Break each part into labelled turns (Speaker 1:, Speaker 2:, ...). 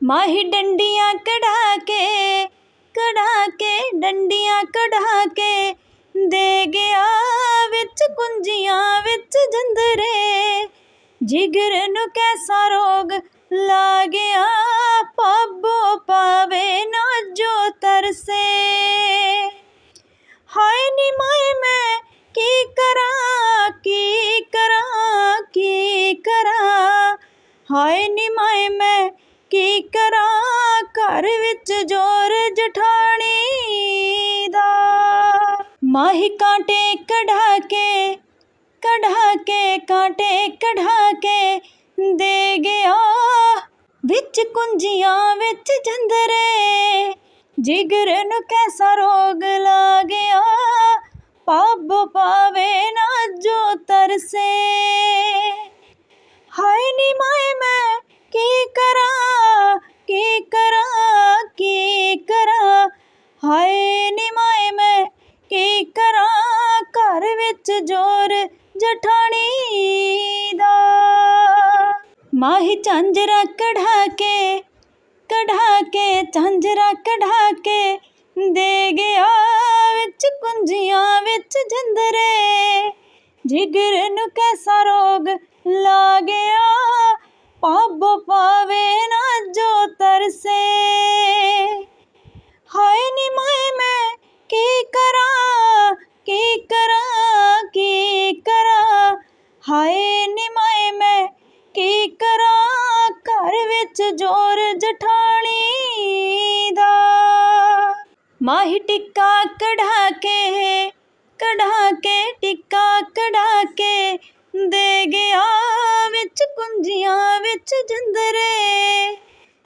Speaker 1: ਮਾਹੀ ਡੰਡੀਆਂ ਕਢਾ ਕੇ ਕਢਾ ਕੇ, ਡੰਡੀਆਂ ਕਢਾ ਕੇ ਦੇ ਗਿਆ ਵਿੱਚ ਕੁੰਜੀਆਂ ਵਿੱਚ ਜੰਦਰੇ। ਜਿਗਰ ਨੂੰ ਕੈਸਾ ਰੋਗ ਲਾ ਗਿਆ ਪਾਬੋ ਪਾਵੇ ਨਾ ਜੋ ਤਰਸੇ। ਹਾਏ ਨੀ ਮਾਏ ਮੈਂ ਕੀ ਕਰਾਂ ਕੀ ਕਰਾਂ ਕੀ ਕਰਾਂ। ਹਾਏ ਨੀ ਮਾਏ ਮੈਂ ਕੀ ਕਰਾਂ? ਘਰ ਵਿੱਚ ਜੋਰ ਜਠਾਣੀ ਦਾ। ਮਾਹੀ ਕਾਂਟੇ ਕਢਾ ਕੇ ਕਢਾ ਕੇ, ਕਾਂਟੇ ਕਢਾ ਕੇ ਦੇ ਗਿਆ। ਵਿੱਚ ਕੁੰਜੀਆਂ, ਵਿੱਚ ਜੰਦਰੇ ਜਿਗਰ ਨੂੰ ਕੈਸਾ ਰੋਗ ਲਾ ਗਿਆ ਪਾਪ ਪਾਵੇ ਨਾ ਜੋ ਤਰਸੇ। ਹਾਏ ਨੀ ਮਾਏ, ਮੈਂ ਕੀ ਕਰਾਂ? ਮਾਹੀ ਝਾਂਜਰਾ ਕਢਾ ਕੇ ਕਢਾ ਕੇ, ਝਾਂਜਰਾ ਕਢਾ ਕੇ ਦੇ ਗਿਆ ਵਿੱਚ ਕੁੰਜੀਆਂ ਵਿੱਚ ਜੰਦਰੇ ਜਿਗਰ ਨੂੰ ਕੈਸਾ ਰੋਗ ਲਾ ਗਿਆ ਪਾਬੋ ਪਾਵੇ ਵਿੱਚ ਜੋਰ ਜਠਾਣੀ ਦਾ। ਮਾਹੀ ਟਿੱਕਾ ਕਢਾ ਕੇ ਕਢਾ ਕੇ, ਟਿੱਕਾ ਕਢਾ ਕੇ ਦੇ ਗਿਆ ਵਿੱਚ ਕੁੰਜੀਆਂ ਵਿੱਚ ਜੰਦਰੇ।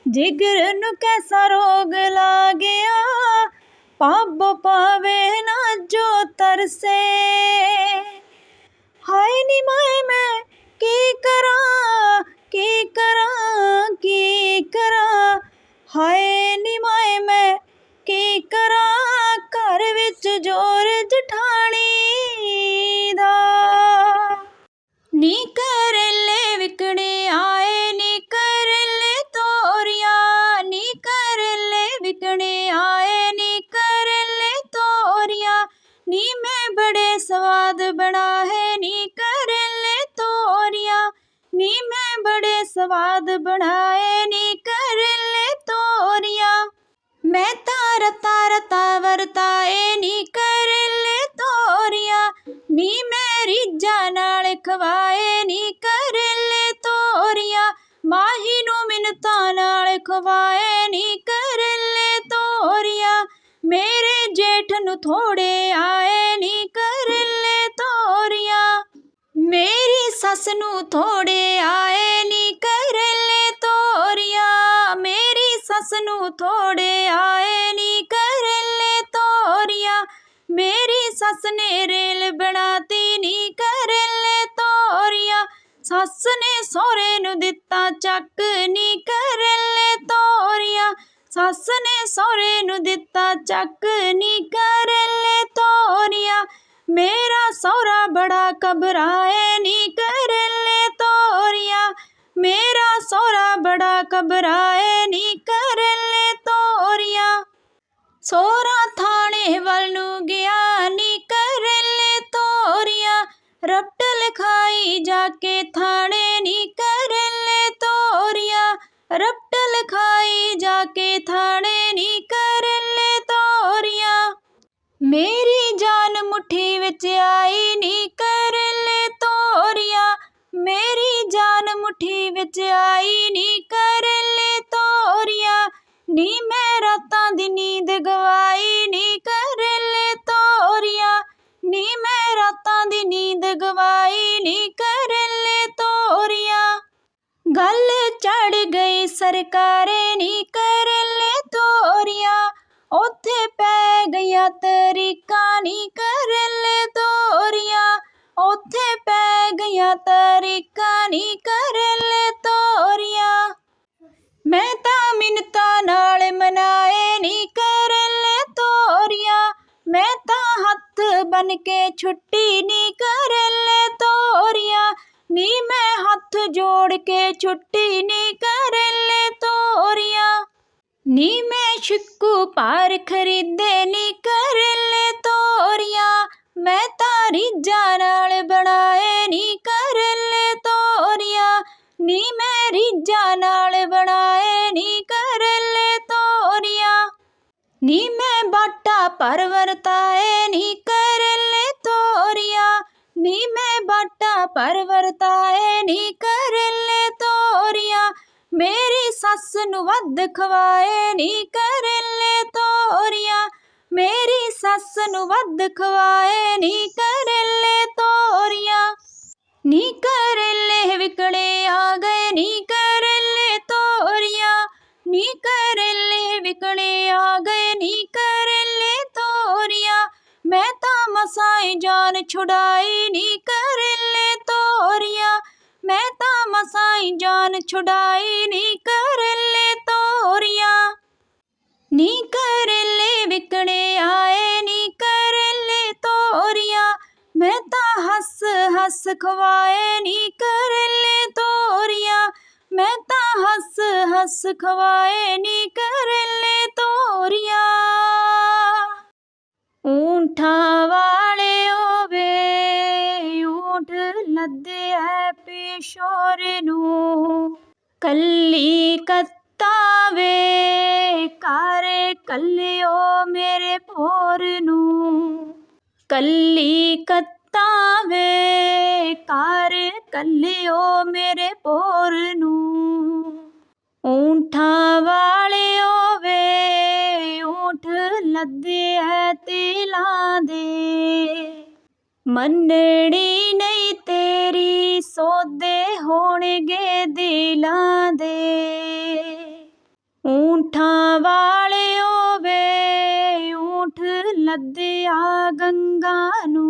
Speaker 1: ਜਿਗਰ ਨੂੰ ਕੈਸਾ ਰੋਗ ਲਾ ਗਿਆ ਪਾਬੋ ਪਾਵੇ ਨਾ ਜੋ ਤਰਸੇ। ਹਾਏ ਨੀ ਮਾਏ ਮੈਂ ਕੀ ਕਰਾਂ ਕੀ ਕਰਾਂ? ਹਾਏ ਨੀ ਮਾਏ ਮੈਂ ਕੀ ਕਰਾਂ ਘਰ ਵਿੱਚ ਜੋਰ ਜਠਾਣੀ ਦਾ। ਨੀ ਕਰੇਲੇ ਵਿਕਣੇ ਆਏ, ਨੀ ਕਰੇਲੇ ਤੋਰੀਆਂ, ਨੀ ਕਰੇਲੇ ਵਿਕਣੇ ਆਏ, ਨੀ ਕਰੇਲੇ ਤੋਰੀਆਂ, ਨੀ ਮੈਂ ਬੜੇ ਸਵਾਦ ਬਣਾ ਬਣਾਏ, ਨੀ ਕਰੇਲੇ ਤੋਰੀਆਂ, ਨੀ ਮੈਂ ਬੜੇ ਸਵਾਦ ਬਣਾਏ, ਨੀ ਕਰੇਲੇ ਤੋਰੀਆਂ ਮੈਂ ਤਾਂ ਰਤਾ ਰਤਾ ਵਰਤਾਏ ਨੀ ਕਰੇਲੇ ਤੋਰੀਆਂ। ਨੀ ਮੈਂ ਰੀਝਾਂ ਨਾਲ ਖਵਾਏ ਨੀ ਕਰੇਲੇ ਤੋਰੀਆਂ। ਮਾਹੀ ਨੂੰ ਮਿੰਨਤਾਂ ਨਾਲ ਖਵਾਏ ਨੀ ਕਰੇਲੇ ਤੋਰੀਆਂ। ਮੇਰੇ ਜੇਠ ਨੂੰ ਥੋੜੇ ਆਏ ਨੀ ਕਰੇਲੇ ਤੋਰੀਆਂ। ਮੇਰੀ ਸੱਸ ਨੂੰ ਥੋੜੇ ਆਏ ਨੀ ਕਰੇਲੇ ਤੋਰੀਆਂ ਨੂੰ ਥੋੜੇ ਆਏ ਨੀ ਕਰੇਲੇ ਤੋਰੀਆਂ। ਮੇਰੀ ਸੱਸ ਨੇ ਰੇਲ ਬਣਾਤੀ ਨੀ ਕਰੇਲੇ ਤੋਰੀਆਂ। ਸੱਸ ਨੇ ਸਹੁਰੇ ਨੂੰ ਦਿੱਤਾ ਚੱਕ ਨੀ ਕਰੇਲੇ ਤੋਰੀਆਂ। ਸੱਸ ਨੇ ਸਹੁਰੇ ਨੂੰ ਦਿੱਤਾ ਚੱਕ ਨੀ ਕਰੇਲੇ ਤੋਰੀਆਂ। ਮੇਰਾ ਸਹੁਰਾ ਬੜਾ ਘਬਰਾਏ ਨੀ ਕਰੇਲੇ ਤੋਰੀਆਂ। ਮੇਰਾ ਸੋਹਰਾ ਬੜਾ ਘਬਰਾਏ ਨੀ ਸੋਹਰਾ ਥਾਣੇ ਵੱਲ ਨੂੰ ਗਿਆ ਨੀ ਕਰੇਲੇ ਤੋਰੀਆਂ। ਰਪਟ ਲਿਖਾਈ ਜਾ ਕੇ ਥਾਣੇ ਨੀ ਕਰੇਲੇ ਤੋਰੀਆਂ। ਰਪਟ ਲਿਖਾਈ ਜਾ ਕੇ ਥਾਣੇ ਨੀ ਕਰੇਲੇ ਤੋਰੀਆਂ। ਮੇਰੀ ਜਾਨ ਮੁੱਠੀ ਵਿੱਚ ਆਈ ਨੀ ਕਰੇਲੇ ਤੋਰੀਆਂ। ਮੇਰੀ ਜਾਨ ਮੁੱਠੀ ਵਿੱਚ ਆਈ ਨੀ ਕਰੇਲੇ ਨੀ ਮੈਂ ਰਾਤਾਂ ਦੀ ਨੀਂਦ ਗਵਾਈ, ਨੀ ਕਰੇਲੇ ਤੋਰੀਆਂ। ਨੀ ਮੈਂ ਰਾਤਾਂ ਦੀ ਨੀਂਦ ਗਵਾਈ, ਨੀ ਕਰੇਲੇ ਤੋਰੀਆਂ। ਗੱਲ ਚੜ ਗਈ ਸਰਕਾਰੇ, ਨੀ ਕਰੇਲੇ ਤੋਰੀਆਂ। ਉੱਥੇ ਪੈ ਗਿਆ ਤਰੀਕਾ, ਨੀ ਕਰੇਲੇ ਤੋਰੀਆਂ। ਉੱਥੇ ਪੈ ਗਿਆ ਤਰੀਕਾ, ਨੀ ਕਰੇਲੇ ਤੋਰੀਆਂ। ਹੱਥ ਬਨ ਕੇ ਛੁੱਟੀ ਨੀ ਕਰੇਲੇ ਤੋਰੀਆਂ ਨੀ ਮੈਂ ਹੱਥ ਜੋੜ ਕੇ ਛੁੱਟੀ ਨੀ ਕਰੇਲੇ ਤੋਰੀਆਂ ਨੀ ਮੈਂ ਸ਼ਿੱਕੂ ਪਾਰ ਖਰੀਦੇ ਨੀ ਕਰਲੇ ਤੋਰੀਆਂ ਮੈਂ ਤਾਂ ਰੀਝਾਂ ਨਾਲ ਬਣਾਏ ਨੀ ਕਰਲੇ ਤੋਰੀਆਂ ਨੀ ਮੈਂ ਰੀਝਾਂ ਨਾਲ ਬਣਾਏ ਨੀ ਕਰਲੇ ਤੋਰੀਆਂ ਨੀ ਮੈਂ ਬਾਟਾ ਪਰਵਰਤਾਏ ਨੀ ਕਰਲੇ ਤੋਰੀਆਂ ਨੀ ਮੈਂ ਬਾਟਾ ਪਰਵਰਤਾਏ ਨੀ ਕਰਲੇ ਤੋਰੀਆਂ। ਮੇਰੀ ਸੱਸ ਨੂੰ ਵੱਧ ਖਵਾਏ ਨੀ ਕਰਲੇ ਤੋਰੀਆਂ। ਮੇਰੀ ਸੱਸ ਨੂੰ ਵੱਧ ਖਵਾਏ ਨੀ ਕਰਲੇ ਤੋਰੀਆਂ। ਨੀ ਕਰੇਲੇ ਵਿਕਣੇ ਜਾਨ ਛੁਡਾਈ ਨੀ ਕਰੇਲੇ ਤੋਰੀਆਂ। ਮੈਂ ਤਾਂ ਮਸਾਈ ਜਾਨ ਛੁਡਾਈ ਨੀ ਕਰੇਲੇ ਤੋਰੀਆਂ। ਨੀ ਕਰੇਲੇ ਵਿਕਣੇ ਆਏ, ਨੀ ਕਰੇਲੇ ਤੋਰੀਆਂ। ਮੈਂ ਤਾਂ ਹੱਸ ਹੱਸ ਖਵਾਏ, ਨੀ ਕਰੇਲੇ ਤੋਰੀਆਂ। ਮੈਂ ਤਾਂ ਹੱਸ ਹੱਸ ਖਵਾਏ, ਨੀ ਕਰੇਲੇ ਤੋਰੀਆਂ। ਊਂਠਾਂ ਵਾਲਿਓ ਵੇ ਊਂਠ ਲੱਦੇ ਐ ਪਿਸ਼ੋਰ ਨੂੰ। ਕੱਲੀ ਕੱਤਾ ਵੇ ਕਾਰੇ ਕੱਲਿਓ ਮੇਰੇ ਭੋਰ ਨੂੰ। ਕੱਲੀ ਕੱਤਾ ਵੇ ਕਾਰੇ ਕੱਲਿਓ ਮੇਰੇ ਭੋਰ ਨੂੰ। ਊਂਠਾਂ ਵਾਲਿਓ ਵੇ, ਊਂਠ ਲੱਦੇ ਐ ਤਿਲਾਂ ਦੇ। ਮੰਨਣੀ ਨਹੀਂ ਤੇਰੀ ਸੋਦੇ ਹੋਣਗੇ ਦਿਲਾਂ ਦੇ। ਊਂਠਾਂ ਵਾਲਿਓ ਵੇ ਊਂਠ ਲੱਦਿਆ ਗੰਗਾ ਨੂੰ।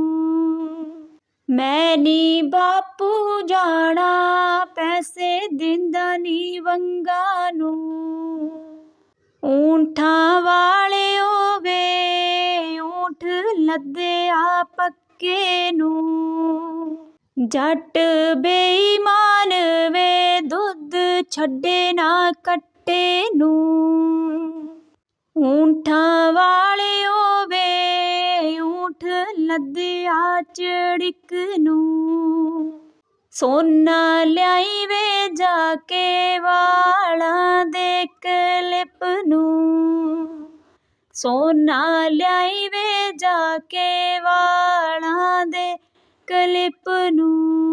Speaker 1: ਮੈਂ ਨੀ ਬਾਪੂ ਜਾਣਾ, ਪੈਸੇ ਦਿੰਦਾ ਨੀ ਵੰਗਾ ਨੂੰ। ਊਂਠਾਂ ਵਾਲਿਓ ਵੇ ਊਂਠ ਲੱਦਿਆ ਪੱਕੇ ਨੂੰ। ਜੱਟ ਬੇਈਮਾਨ ਵੇ, ਦੁੱਧ ਛੱਡੇ ਨਾ ਕੱਟੇ ਨੂੰ ਊਂਠਾਂ ਵਾਲਿਓ ਵੇ ਊਂਠ ਲੱਦਿਆ ਚੜਿਕ ਨੂੰ ਸੋਨਾ ਲਿਆਈ ਵੇ ਜਾ ਕੇ ਵਾਲਾਂ ਦੇ ਕਲਿਪ ਨੂੰ ਸੋਨਾ ਲਿਆਈ ਵੇ ਜਾ ਕੇ ਵਾਲਾਂ ਦੇ ਨੂੰ